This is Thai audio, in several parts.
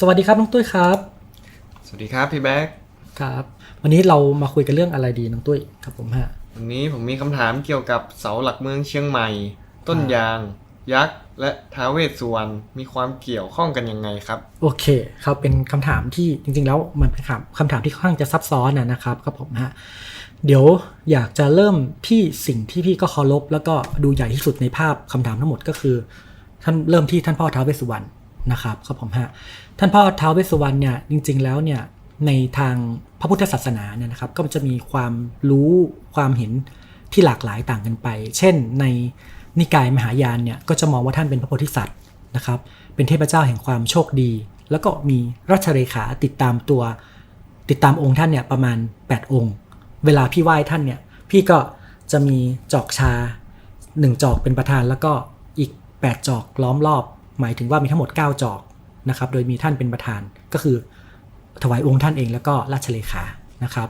สวัสดีครับน้องตุ้ยครับ สวัสดีครับพี่แบ๊กครับ วันนี้เรามาคุยกันเรื่องอะไรดีน้องตุ้ยครับผมฮะวันนี้ผมมีคำถามเกี่ยวกับเสาหลักเมืองเชียงใหม่ ต้นอ่ายยาง ยักษ์และท้าวเวสสุวรรณมีความเกี่ยวข้องกันยังไงครับ โอเคครับเป็นคำถามที่จริง ๆ แล้วมันเป็นคำคำถามที่ค่อนข้างจะซับซ้อนนะนะครับครับผมฮะเดี๋ยวอยากจะเริ่มที่สิ่งที่พี่ก็เคารพแล้วก็ดูใหญ่ที่สุดในภาพคำถามทั้งหมดก็คือท่านเริ่มที่ท่านพ่อท้าวเวสสุวรรณ นะครับครับผมฮะท่านพ่อท้าวเวสสุวรรณเนี่ยจริง ๆ แล้วเนี่ยในทางพระพุทธศาสนาเนี่ยนะครับ ก็จะมีความรู้ความเห็นที่หลากหลายต่างกันไป เช่นในนิกายมหายานเนี่ยก็จะมองว่าท่านเป็นพระโพธิสัตว์นะครับ เป็นเทพเจ้าแห่งความโชคดี แล้วก็มีราชเรขาติดตามตัว ติดตามองค์ท่านเนี่ยประมาณ 8 องค์ เวลาพี่ไหว้ท่านเนี่ยพี่ก็จะมีจอกชา 1 จอกเป็นประธานแล้วก็อีก 8 จอกล้อมรอบ หมายถึงว่ามีทั้งหมด 9 จอกนะครับ โดยมีท่านเป็นประธานก็คือถวายองค์ท่านเองแล้วก็ราชเลขานะครับ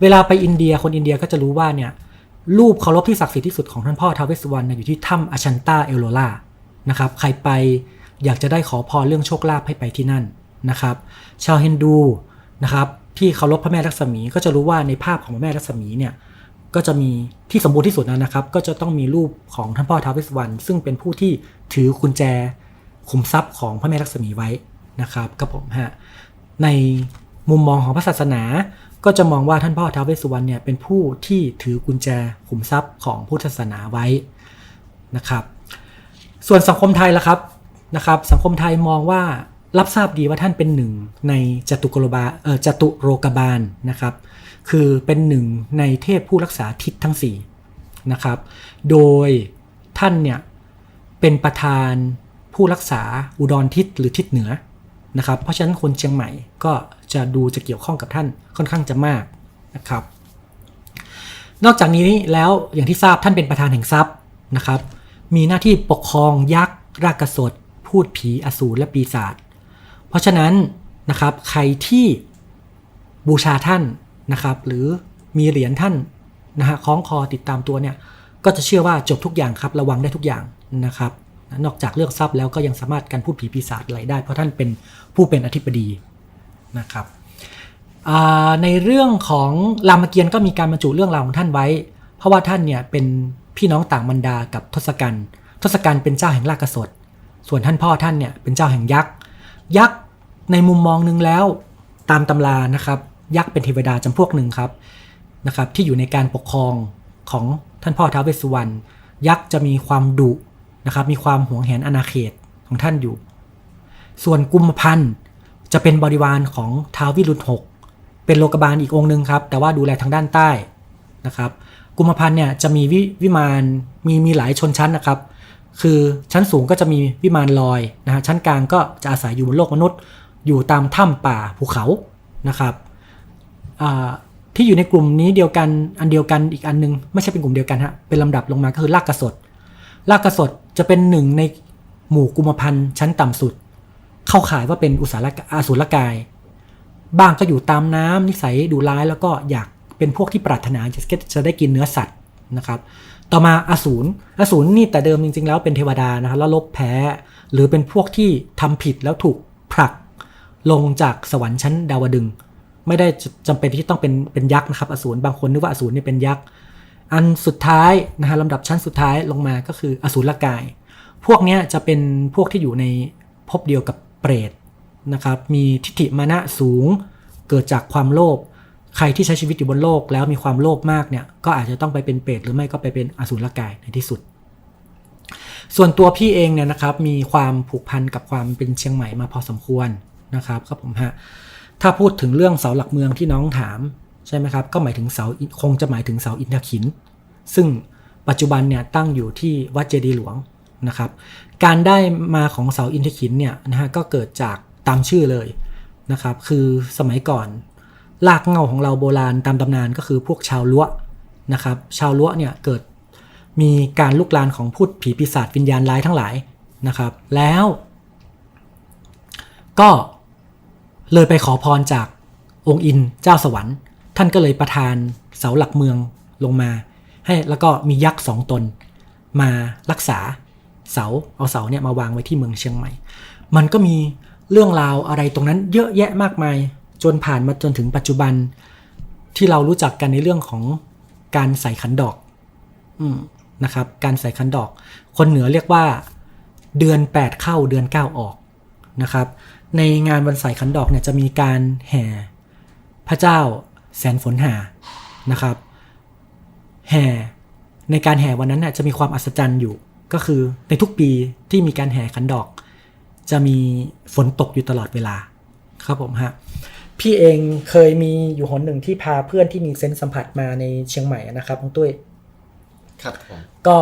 เวลาไปอินเดียคนอินเดียก็จะรู้ว่าเนี่ยรูปเคารพที่ศักดิ์สิทธิ์ที่สุดของท่านพ่อท้าวเวสสุวรรณอยู่ที่ถ้ำอชันตาเอลโลลานะครับใครไปอยากจะได้ขอพรเรื่องโชคลาภให้ไปที่นั่นนะครับ ชาวฮินดูนะครับที่เคารพพระแม่ลักษมีก็จะรู้ว่าในภาพของพระแม่ลักษมีเนี่ยก็จะมีที่สมบูรณ์ที่สุดนะนะครับ ก็จะต้องมีรูปของท่านพ่อท้าวเวสสุวรรณซึ่งเป็นผู้ที่ถือกุญแจ ขุมทรัพย์ของพระแม่ลักษมีไว้นะครับกับผมฮะในมุมมองของพระศาสนา ก็จะมองว่าท่านพ่อท้าวเวสสุวรรณเนี่ยเป็นผู้ที่ถือกุญแจขุมทรัพย์ของพุทธศาสนาไว้นะครับ ส่วนสังคมไทยล่ะครับนะครับ สังคมไทยมองว่ารับทราบดีว่าท่านเป็นหนึ่งในจตุกรบาเอ่อจตุโรกบาลนะครับ คือเป็นหนึ่งในเทพผู้รักษาทิศทั้ง4นะครับ โดยท่านเนี่ยเป็นประธาน ผู้รักษาอุดรทิศหรือทิศเหนือนะครับ เพราะฉะนั้นคนเชียงใหม่ก็จะดูจะเกี่ยวข้องกับท่านค่อนข้างจะมากนะครับ นอกจากนี้แล้วอย่างที่ทราบท่านเป็นประธานแห่งทรัพย์นะครับ มีหน้าที่ปกครองยักษ์รากสดพูดผีอสูรและปีศาจเพราะฉะนั้นนะครับใครที่บูชาท่านนะครับ หรือมีเหรียญท่านนะฮะคล้องคอติดตามตัวเนี่ยก็จะเชื่อว่าจบทุกอย่างครับระวังได้ทุกอย่างนะครับ นอกจากเรื่องทรัพย์แล้วก็ยังสามารถการพูดผีปีศาจอะไรได้ เพราะท่านเป็นผู้เป็นอธิบดีนะครับในเรื่องของรามเกียรติ์ก็มีการบรรจุเรื่องราวของท่านไว้ เพราะว่าท่านเนี่ยเป็นพี่น้องต่างบรรดากับทศกัณฐ์ทศกัณฐ์เป็นเจ้าแห่งรากสดส่วนท่านพ่อท่านเนี่ยเป็นเจ้าแห่งยักษ์ยักษ์ในมุมมองหนึงแล้วตามตำรานะครับยักษ์เป็นเทวดาจำพวกหนึ่งครับนะครับที่อยู่ในการปกครองของท่านพ่อท้าวเวสสุวรรณยักษ์จะมีความดุ นะครับมีความหวงแหนอาณาเขตของท่านอยู่ ส่วนกุมพันธ์จะเป็นบริวารของท้าววิรุณหกเป็นโลกบาลอีกองค์หนึ่งครับ แต่ว่าดูแลทางด้านใต้นะครับ กุมพันธ์เนี่ยจะมีวิวิมานมีมีหลายชนชั้นนะครับ คือชั้นสูงก็จะมีวิมานลอยนะฮะชั้นกลางก็จะอาศัยอยู่บนโลกมนุษย์ อยู่ตามถ้ำป่าภูเขานะครับที่อยู่ในกลุ่มนี้เดียวกันอันเดียวกันอีกอันนึง ไม่ใช่เป็นกลุ่มเดียวกันฮะเป็นลำดับลงมาก็คือลากกระสดลากกระสด จะเป็นหนึ่งในหมู่กุมพันธ์ชั้นต่ำสุด เข้าขายว่าเป็นอุสาอาสุรกาย บ้างก็อยู่ตามน้ำนิสัยดุร้ายแล้วก็อยากเป็นพวกที่ปรารถนาจะจะได้กินเนื้อสัตว์นะครับ ต่อมาอสูรอสูรนี่แต่เดิมจริง ๆ แล้วเป็นเทวดานะครับแล้วลบแพ้ หรือเป็นพวกที่ทำผิดแล้วถูกผลักลงจากสวรรค์ชั้นดาวดึง ไม่ได้จำเป็นที่ต้องเป็นเป็นยักษ์นะครับ อสูรบางคนนึกว่าอสูรเนี่ยเป็นยักษ์ อันสุดท้ายนะฮะลำดับชั้นสุดท้ายลงมาก็คืออสูรกาย พวกนี้จะเป็นพวกที่อยู่ในภพเดียวกับเปรตนะครับมีทิฏฐิมานะสูงเกิดจากความโลภใครที่ใช้ชีวิตอยู่บนโลกแล้วมีความโลภมากเนี่ยก็อาจจะต้องไปเป็นเปรตหรือไม่ก็ไปเป็นอสูรกายในที่สุด ส่วนตัวพี่เองเนี่ยนะครับมีความผูกพันกับความเป็นเชียงใหม่มาพอสมควรนะครับครับผมฮะถ้าพูดถึงเรื่องเสาหลักเมืองที่น้องถามใช่ไหมครับก็หมายถึงเสาคงจะหมายถึงเสาอินทขิน ซึ่งปัจจุบันเนี่ยตั้งอยู่ที่วัดเจดีหลวงนะครับ การได้มาของเสาอินทขินเนี่ยนะฮะก็เกิดจากตามชื่อเลยนะครับ คือสมัยก่อนลากเงาของเราโบราณตามตำนานก็คือพวกชาวล้วนะครับ ชาวล้วเนี่ยเกิดมีการลุกลานของพูดผีปีศาจวิญญาณร้ายทั้งหลายนะครับ แล้ว ก็เลยไปขอพรจากองค์อินเจ้าสวรรค์ ท่านก็เลยประทานเสาหลักเมืองลงมา ให้แล้วก็มียักษ์สองตนมารักษาเสาเอาเสาเนี่ยมาวางไว้ที่เมืองเชียงใหม่ มันก็มีเรื่องราวอะไรตรงนั้นเยอะแยะมากมาย จนผ่านมาจนถึงปัจจุบันที่เรารู้จักกันในเรื่องของการใส่ขันดอกอืนะครับ การใส่ขันดอก คนเหนือเรียกว่า เดือน 8 เข้าเดือน 9 ออกนะครับ ในงานวันใส่ขันดอกเนี่ยจะมีการแห่พระเจ้าแสนฝนหานะครับ แห่ในการแห่วันนั้นน่ะจะมีความอัศจรรย์อยู่ ก็คือในทุกปีที่มีการแห่ขันดอก จะมีฝนตกอยู่ตลอดเวลาครับผมฮะพี่เองเคยมีอยู่หนหนึ่งที่พาเพื่อนที่มีเซนส์สัมผัสมาในเชียงใหม่นะครับน้องตุ้ยครับผมก็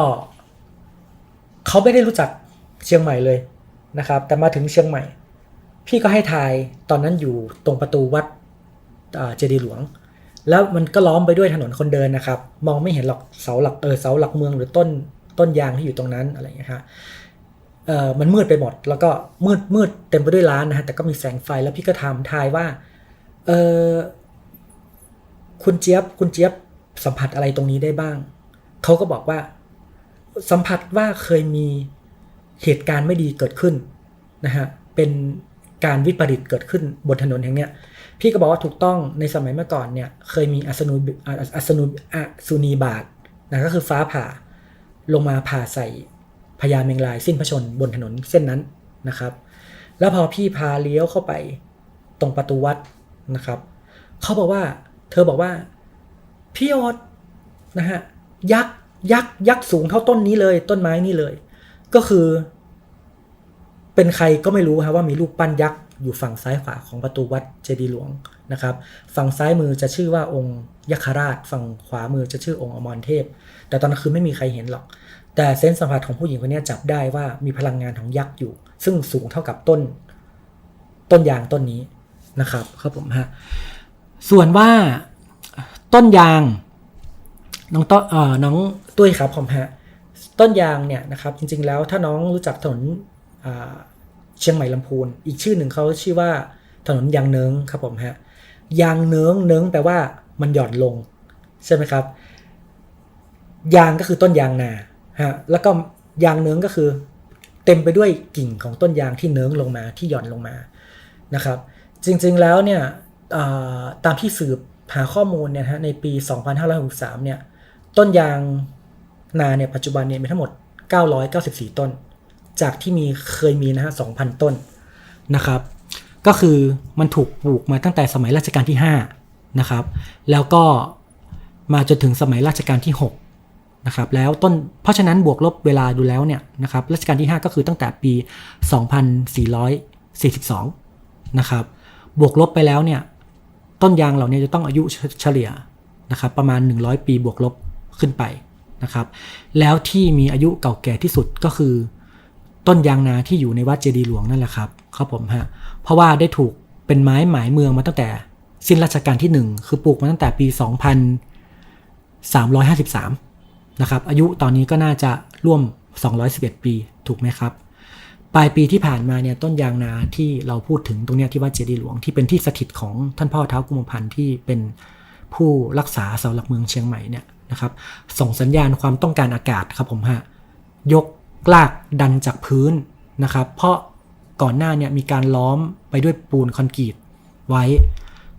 เขาไม่ได้รู้จักเชียงใหม่เลยนะครับ แต่มาถึงเชียงใหม่ พี่ก็ให้ทายตอนนั้นอยู่ตรงประตูวัดอ่าเจดีย์หลวง แล้วมันก็ล้อมไปด้วยถนนคนเดินนะครับ มองไม่เห็นหรอกเสาหลักเออเสาหลักเมืองหรือต้นต้นยางที่อยู่ตรงนั้นอะไรอย่างเงี้ยฮะเออมันมืดไปหมด แล้วก็มืดมืดเต็มไปด้วยร้านนะฮะแต่ก็มีแสงไฟแล้วพี่ก็ถามทายว่าเออคุณเจี๊ยบคุณเจี๊ยบสัมผัสอะไรตรงนี้ได้บ้าง เขาก็บอกว่า สัมผัสว่าเคยมีเหตุการณ์ไม่ดีเกิดขึ้นนะฮะเป็น การวิปริตเกิดขึ้นบนถนนแห่งเนี้ยพี่ก็บอกว่าถูกต้องในสมัยเมื่อก่อนเนี่ยเคยมีอัศนูอัศนูอัศนีบาทนะก็คือฟ้าผ่าลงมาผ่าใส่พญาเมงลายสิ้นพระชนบนถนนเส้นนั้นนะครับ แล้วพอพี่พาเลี้ยวเข้าไปตรงประตูวัดนะครับเขาบอกว่าเธอบอกว่าพี่ออดนะฮะยักษ์ยักษ์ยักษ์สูงเท่าต้นนี้เลย ต้นไม้นี่เลย ก็คือ เป็นใครก็ไม่รู้ครับว่ามีรูปปั้นยักษ์อยู่ฝั่งซ้ายขวาของประตูวัดเจดีย์หลวงนะครับ ฝั่งซ้ายมือจะชื่อว่าองค์ยักษราช ฝั่งขวามือจะชื่อองค์อมรเทพ แต่ตอนนั้นคือไม่มีใครเห็นหรอก แต่เซนส์สัมผัสของผู้หญิงคนนี้จับได้ว่ามีพลังงานของยักษ์อยู่ ซึ่งสูงเท่ากับต้น ต้นยางต้นนี้นะครับครับผมฮะส่วนว่าต้นยาง น้องต้นเอ่อน้องตุ้ยครับผมฮะต้นยางเนี่ยนะครับ จริง ๆ แล้วถ้าน้องรู้จักถนน เชียงใหม่ลำพูน อีกชื่อหนึ่งเขาชื่อว่าถนนยางเนิงครับผมฮะยางเนิงเนิงแปลว่ามันหย่อนลงใช่ไหมครับ ยางก็คือต้นยางนาฮะแล้วก็ยางเนิงก็คือ เต็มไปด้วยกิ่งของต้นยางที่เนิงลงมาที่หย่อนลงมานะครับ จริงๆแล้วเนี่ยตามที่สืบหาข้อมูลเนี่ยนะฮะในปี 2563เนี่ยต้นยางนาเนี่ยปัจจุบันเนี่ยมีทั้งหมด 994 ต้น จากที่มีเคยมีนะฮะ2,000ต้นนะครับ ก็คือมันถูกปลูกมาตั้งแต่สมัยรัชกาลที่ 5 นะครับ แล้วก็มาจนถึงสมัยรัชกาลที่ 6 นะครับ แล้วต้นเพราะฉะนั้นบวกลบเวลาดูแล้วเนี่ยนะครับรัชกาลที่ 5 ก็คือตั้งแต่ปี 2442 นะครับ บวกลบไปแล้วเนี่ยต้นยางเหล่านี้จะต้องอายุเฉเฉลี่ยนะครับประมาณ 100 ปีบวกลบขึ้นไปนะครับ แล้วที่มีอายุเก่าแก่ที่สุดก็คือ ต้นยางนาที่อยู่ในวัดเจดีหลวงนั่นแหละครับครับผมฮะเพราะว่าได้ถูกเป็นไม้หมายเมืองมาตั้งแต่สิ้นรัชกาลที่ 1 คือปลูกมาตั้งแต่ปี 2353 นะครับ อายุตอนนี้ก็น่าจะร่วม 211 ปีถูกไหมครับ ปลายปีที่ผ่านมาเนี่ยต้นยางนาที่เราพูดถึงตรงเนี้ยที่วัดเจดีหลวงที่เป็นที่สถิตของท่านพ่อเท้ากุมพันธ์ที่เป็นผู้รักษาเสาหลักเมืองเชียงใหม่เนี่ยนะครับ ส่งสัญญาณความต้องการอากาศครับผมฮะยก ลากดันจากพื้นนะครับ เพราะก่อนหน้าเนี่ยมีการล้อมไปด้วยปูนคอนกรีตไว้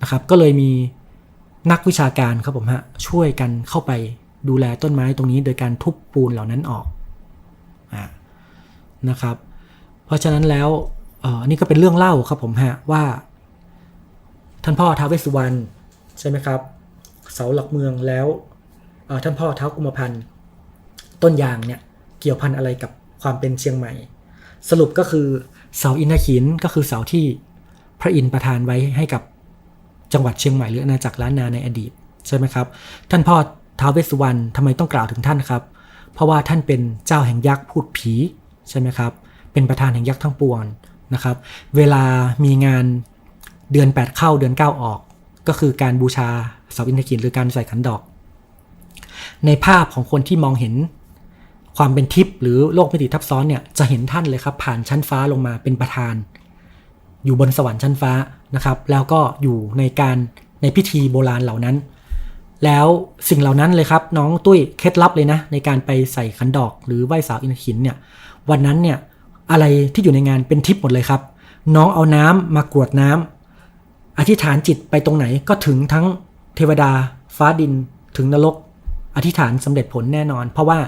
นะครับ ก็เลยมีนักวิชาการครับผมฮะช่วยกันเข้าไปดูแลต้นไม้ตรงนี้โดยการทุบปูนเหล่านั้นออกอ่านะครับ เพราะฉะนั้นแล้วอันนี้ก็เป็นเรื่องเล่าครับผมฮะว่า ท่านพ่อท้าวเวสสุวรรณใช่ไหมครับ เสาหลักเมืองแล้วท่านพ่อท้าวกุมพันธ์ต้นยางเนี่ยเกี่ยวพันอะไรกับ ความเป็นเชียงใหม่ สรุปก็คือเสาอินทขินก็คือเสาที่พระอินทร์ประทานไว้ให้กับจังหวัดเชียงใหม่หรืออาณาจักรล้านนาในอดีตใช่ไหมครับ ท่านพ่อท้าวเวสสุวรรณทำไมต้องกล่าวถึงท่านครับ เพราะว่าท่านเป็นเจ้าแห่งยักษ์พูดผีใช่ไหมครับ เป็นประธานแห่งยักษ์ทั้งปวงนะครับ เวลามีงานเดือน 8 เข้าเดือน 9 ออก ก็คือการบูชาเสาอินทกินหรือการใส่ขันดอก ในภาพของคนที่มองเห็น ความเป็นทิพย์หรือโลกมิติทับซ้อนเนี่ยจะเห็นท่านเลยครับผ่านชั้นฟ้าลงมาเป็นประธาน อยู่บนสวรรค์ชั้นฟ้านะครับ แล้วก็อยู่ในการในพิธีโบราณเหล่านั้น แล้วสิ่งเหล่านั้นเลยครับ น้องตุ้ยเคล็ดลับเลยนะ ในการไปใส่ขันดอกหรือไหว้สาวอินทินเนี่ยวันนั้นเนี่ยอะไรที่อยู่ในงานเป็นทิพย์หมดเลยครับ น้องเอาน้ำมากรวดน้ำอธิษฐานจิตไปตรงไหนก็ถึงทั้งเทวดา ฟ้าดินถึงนรก อธิษฐานสำเร็จผลแน่นอน เพราะว่า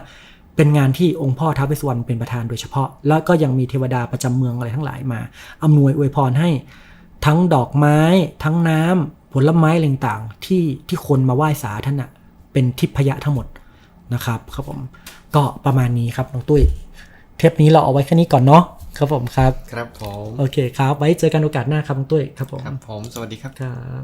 เป็นงานที่องค์พ่อท้าวเวสสวรรณเป็นประธานโดยเฉพาะ แล้วก็ยังมีเทวดาประจำเมืองอะไรทั้งหลายมาอำนวยอวยพรให้ทั้งดอกไม้ ทั้งน้ำผลไม้อะไรต่างๆที่ที่คนมาไหว้สาท่านอะเป็นทิพยะทั้งหมดนะครับครับผมก็ประมาณนี้ครับน้องตุ้ยเทปนี้เราเอาไว้แค่นี้ก่อนเนาะครับผมครับ ครับผม โอเคครับ ไว้เจอกันโอกาสหน้าครับน้องตุ้ยครับผมครับผมสวัสดีครับครับ